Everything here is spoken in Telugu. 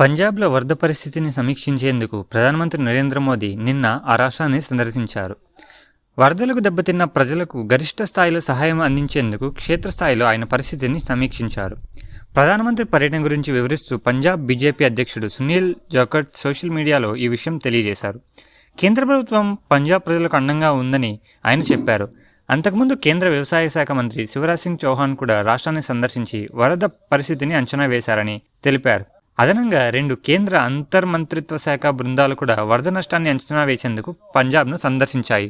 పంజాబ్లో వరద పరిస్థితిని సమీక్షించేందుకు ప్రధానమంత్రి నరేంద్ర మోదీ నిన్న ఆ రాష్ట్రాన్ని సందర్శించారు. వరదలకు దెబ్బతిన్న ప్రజలకు గరిష్ట స్థాయిలో సహాయం అందించేందుకు క్షేత్రస్థాయిలో ఆయన పరిస్థితిని సమీక్షించారు. ప్రధానమంత్రి పర్యటన గురించి వివరిస్తూ పంజాబ్ బీజేపీ అధ్యక్షుడు సునీల్ జోకట్ సోషల్ మీడియాలో ఈ విషయం తెలియజేశారు. కేంద్ర ప్రభుత్వం పంజాబ్ ప్రజలకు అండంగా ఉందని ఆయన చెప్పారు. అంతకుముందు కేంద్ర వ్యవసాయ శాఖ మంత్రి శివరాజ్ సింగ్ చౌహాన్ కూడా రాష్ట్రాన్ని సందర్శించి వరద పరిస్థితిని అంచనా వేశారని తెలిపారు. అదనంగా రెండు కేంద్ర అంతర్మంత్రిత్వ శాఖ బృందాలు కూడా వరద నష్టాన్ని అంచనా వేసేందుకు పంజాబ్ను సందర్శించాయి.